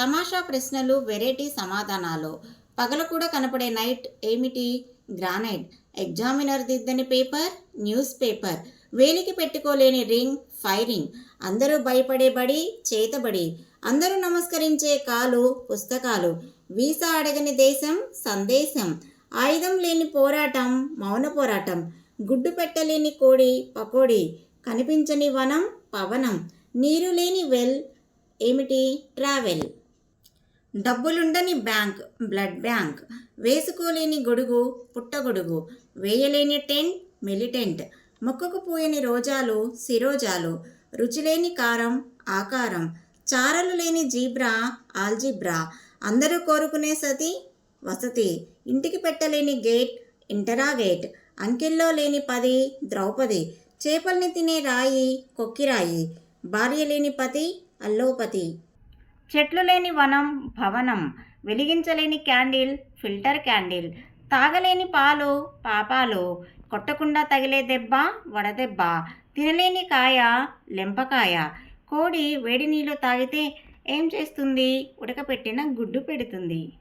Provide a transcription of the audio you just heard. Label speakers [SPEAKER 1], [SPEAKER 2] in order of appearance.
[SPEAKER 1] తమాషా ప్రశ్నలు వెరైటీ సమాధానాలు. పగలు కూడా కనపడే నైట్ ఏమిటి? గ్రానైట్. ఎగ్జామినర్ దిద్దని పేపర్ న్యూస్ పేపర్. వేలికి పెట్టుకోలేని రింగ్ ఫైరింగ్. అందరూ భయపడే బడి చేతబడి అందరూ నమస్కరించే కాలు పుస్తకాలు. వీసా అడగని దేశం సందేశం. ఆయుధం లేని పోరాటం మౌన పోరాటం. గుడ్డు పెట్టలేని కోడి పకోడి. కనిపించని వనం పవనం. నీరు లేని వెల్ ఏమిటి? ట్రావెల్. డబ్బులుండని బ్యాంక్ బ్లడ్ బ్యాంక్. వేసుకోలేని గొడుగు పుట్టగొడుగు వేయలేని టెంట్ మిలిటెంట్. మొక్కకు పోయని రోజాలు సిరోజాలు రుచిలేని కారం ఆకారం. చారలు లేని జీబ్రా ఆల్జిబ్రా. అందరూ కోరుకునే సతి వసతి. ఇంటికి పెట్టలేని గేట్ ఇంటరా గేట్. అంకెల్లో లేని పది ద్రౌపది. చేపల్ని తినే రాయి కొక్కిరాయి భార్య లేని పతి అల్లోపతి. చెట్లు లేని వనం భవనం. వెలిగించలేని క్యాండిల్ ఫిల్టర్ క్యాండిల్. తాగలేని పాలు పాపాలు. కొట్టకుండా తగిలే దెబ్బ వడదెబ్బ. తినలేని కాయ లెంపకాయ. కోడి వేడి నీళ్ళు తాగితే ఏం చేస్తుంది? ఉడకపెట్టిన గుడ్డు పెడుతుంది.